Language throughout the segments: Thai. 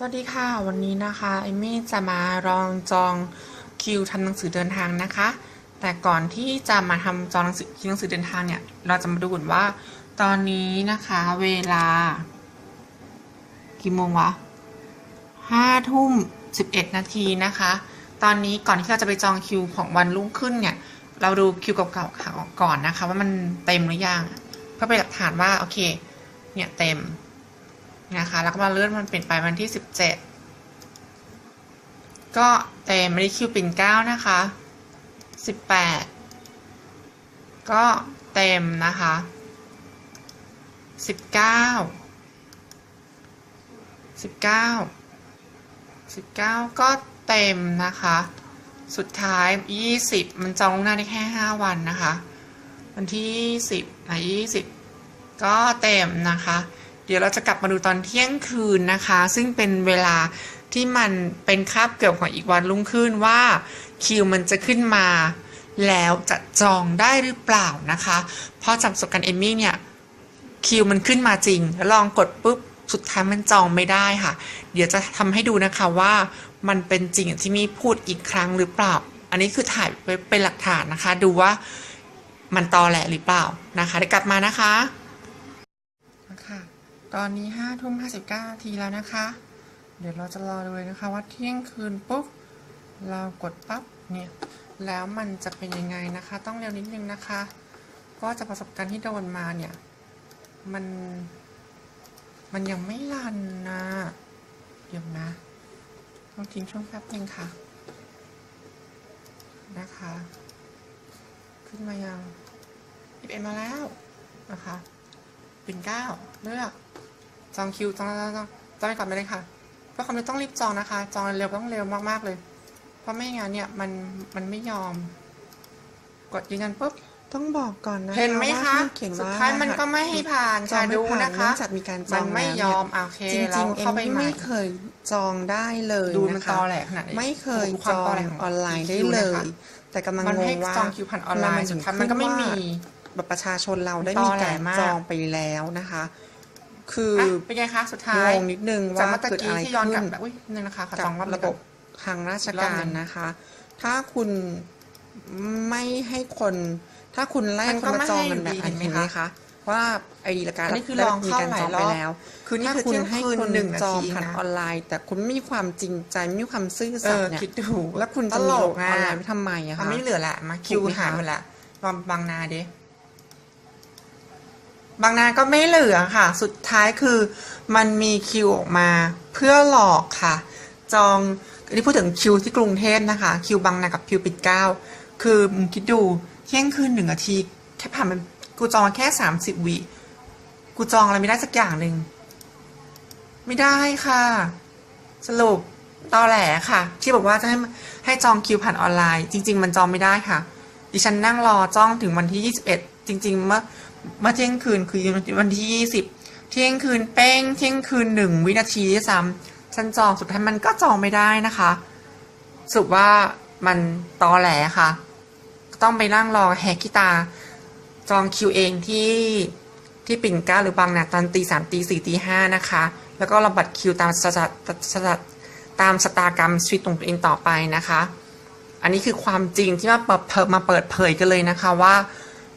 สวัสดีค่ะ วันนี้นะคะเอมี่จะมาลองจองคิวทำหนังสือเดินทางนะคะ แต่ก่อนที่จะมาทำจองหนังสือคิวหนังสือเดินทางเนี่ยเราจะมาดูก่อนว่า ตอนนี้นะคะเวลา กี่โมงวะห้าทุ่มสิบเอ็ดนาทีนะคะ ตอนนี้ก่อนที่เราจะไปจองคิวของวันรุ่งขึ้นเนี่ย เราดูคิวเก่าๆก่อนนะคะ ว่ามันเต็มหรือยังเพื่อเป็นหลักฐานว่าโอเค เนี่ยเต็ม นะคะ แล้วก็มาเลื่อนมันเป็นไปวันที่สิบเจ็ดก็เต็มไม่ได้คิวปิ่นเก้านะคะสิบแปดก็เต็มนะคะสิบเก้าสิบเก้าสิบเก้าก็เต็มนะคะ สุดท้ายยี่สิบมันจองล่วงหน้าได้แค่ห้าวันนะคะ วันที่ยี่สิบนะยี่สิบก็เต็มนะคะ เดี๋ยวเราจะกลับมาดูตอนเที่ยงคืนนะคะ ซึ่งเป็นเวลาที่มันเป็นคาบเกี่ยวของอีกวันรุ่งขึ้นว่าคิวมันจะขึ้นมา แล้วจะจองได้หรือเปล่านะคะเพราะจากประสบการณ์เอมมี่เนี่ยคิวมันขึ้นมาจริงลองกดปุ๊บสุดท้ายมันจองไม่ได้ค่ะ เดี๋ยวจะทำให้ดูนะคะว่ามันเป็นจริงอย่างที่มีพูดอีกครั้งหรือเปล่า อันนี้คือถ่ายไว้เป็นหลักฐานนะคะ ดูว่ามันตอแหละหรือเปล่านะคะเดี๋ยวกลับมานะคะค่ะ ตอนนี้ห้าทุ่มห้าสิบเก้านาทีแล้วนะคะ เดี๋ยวเราจะรอดูเลยนะคะว่าเที่ยงคืนปุ๊บเรากดปั๊บเนี่ยแล้วมันจะเป็นยังไงนะคะ ต้องเร็วนิดนึงนะคะ ก็จากประสบการณ์ที่โดนมาเนี่ย มัน มันยังไม่รันนะเดี๋ยวนะ ต้องทิ้งช่วงแป๊บนึงค่ะ นะคะ ขึ้นมายังอีเอ็นมาแล้วนะคะปิ่นเก้าเลือก จองคิวจองจองจองจองไปก่อนไปเลยค่ะเพราะคำนี้ต้องรีบจองนะคะ จองเร็วต้องเร็วมากๆเลย เพราะไม่งั้นเนี่ยมันมันไม่ยอม กดยืนยันปุ๊บต้องบอกก่อนนะคะเห็นไหมว่าคะที่เขียนสุดว่าท้ายมันก็ไม่ให้ผ่านจอค่ะงไม่ดูผ่านนะคะเนื่องจากมีการจมัอนงไม่แล้วยเนี่อมอะโอเคจเราริงๆเอ็มเข้าไปมี่ใหม่ไม่เคยจองได้เลยดูมันนะคะตอแหลขนาดไหนไม่เคยดูคจวามองตอแหลของออนไลน์ได้คิวเลนะคะยแต่กำลังมันงให้งว่าจองคิวผ่านออนไลน์ทำสุดถึงท้ายมันก็ไม่ขึ้มีว่าบัตรประชาชนเราได้ตมีอแหลการมากจองไปแล้วนะคะ คืออะเป็นไงคะสุดท้ายงงนิดนึงจากว่าเมื่อตะเกิดกี้อะไรที่ย้อนกลับขึ้นแบบอุ้ยนี่นะคะขอกัจองบรอบระบบทางราชการนะคะ ถ้าคุณไม่ให้คน ถ้าคุณไล่มันคก็นไม่มาจองให้กันแบบอยู่ดีอันเห็นไหมเห็นไหมคะคะว่าไอ้รายการอันนี้คือได้ลองมีเข้าการหลายจองรไปอบแล้ว คือนี่ถ้าคือคุณเที่ยงให้คืนคนหนึ่งนาจองทีผ่านนะออนไลน์ แต่คุณไม่มีความจริงใจไม่มีความซื่อเอสัตอย์เนี่ยคิดดูแล้วคุณตจะลมีกออะอนไลน์ไว้ทำไมอะมันคะไม่เหลือละมาคิวถูกไหมหายคะหมดละลองบางนาดิ บางนาก็ไม่เหลือค่ะ สุดท้ายคือมันมีคิวออกมาเพื่อหลอกค่ะ จองอันนี้พูดถึงคิวที่กรุงเทพนะคะ คิวบางนากับคิวปิดเก้าคือมึงคิดดูเที่ยงคืนหนึ่งนาทีแค่ผ่านมันกูจองแค่สามสิบวิกูจองอะไรไม่ได้สักอย่างหนึ่งไม่ได้ค่ะ สรุปตอแหลค่ะ ที่บอกว่าจะให้ให้จองคิวผ่านออนไลน์ จริง ๆ มันจองไม่ได้ค่ะ ดิฉันนั่งรอจ้องถึงวันที่ 21 จริง ๆ เมื่อ มื่อเที่ยงคืนคือวันที่20เที่ยงคืนเป้งเที่ยงคืนหนึ่งวินาทีด้วยซ้ำฉันจองสุดท้ายมันก็จองไม่ได้นะคะสรุปว่ามันตอแหลค่ะ ต้องไปนั่งรอแฮกิตา จองคิวเองที่ที่ปิ่นเก้าหรือบางนาตอนตีสามตีสี่ตีห้านะคะ แล้วก็ระบัดคิวตามสถาตามสตากรรมชีวิตของตัวเองต่อไปนะคะ อันนี้คือความจริงที่มาเปิดมาเปิดเผยกันเลยนะคะว่า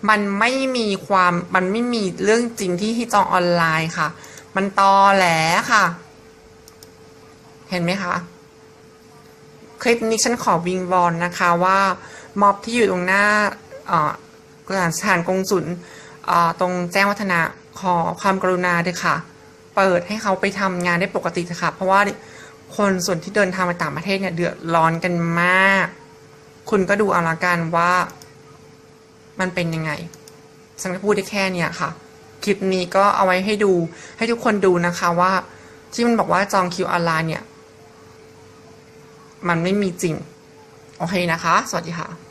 มันไม่มีความมันไม่มีเรื่องจริงที่ที่จองออนไลน์ค่ะ มันตอแหลค่ะ เห็นไหมคะ คลิปนี้ฉันขอวิงวอนนะคะว่าม็อบที่อยู่ตรงหน้าเอ่อสถานกงสุลตรงแจ้งวัฒนะขอความกรุณาด้วยค่ะ เปิดให้เขาไปทำงานได้ปกติเถอะค่ะ เพราะว่าคนส่วนที่เดินทางไปต่างประเทศเนี่ยเดือดร้อนกันมาก คุณก็ดูเอาละกันว่า มันเป็นยังไงฉันก็พูดได้แค่เนี้ยค่ะ คลิปนี้ก็เอาไว้ให้ดูให้ทุกคนดูนะคะว่า ที่มันบอกว่าจองคิวออนไลน์เนี่ย มันไม่มีจริง โอเคนะคะ สวัสดีค่ะ